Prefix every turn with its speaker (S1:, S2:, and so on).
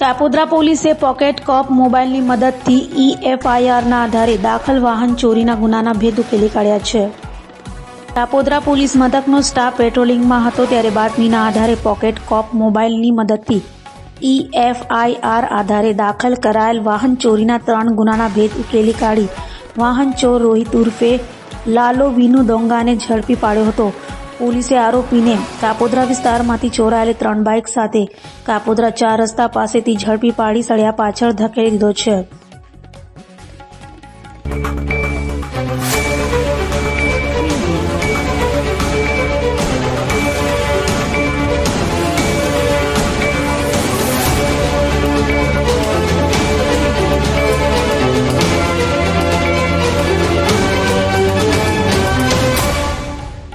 S1: કાપોદ્રા પોલીસે પોકેટ કોપ મોબાઈલની મદદથી ઈએફઆઈઆરના એફઆઈઆરના આધારે દાખલ વાહન ચોરીના ગુનાના ભેદ ઉકેલી કાઢ્યા છે. કાપોદ્રા પોલીસ મથકનો સ્ટાફ પેટ્રોલિંગમાં હતો ત્યારે બાતમીના આધારે પોકેટ કોપ મોબાઈલની મદદથી ઈએફઆઈઆર એફઆઈઆર આધારે દાખલ કરાયેલ વાહન ચોરીના ત્રણ ગુનાના ભેદ ઉકેલી કાઢી વાહન ચોર રોહિત ઉર્ફે લાલો વિનુ દોંગાને ઝડપી પાડ્યો હતો. પોલીસે આરોપીને કાપોદ્રા વિસ્તારમાંથી ચોરાયેલી ત્રણ બાઇક સાથે કાપોદ્રા ચાર રસ્તા પાસેથી ઝડપી પાડી સળિયા પાછળ ધકેલી દીધો છે.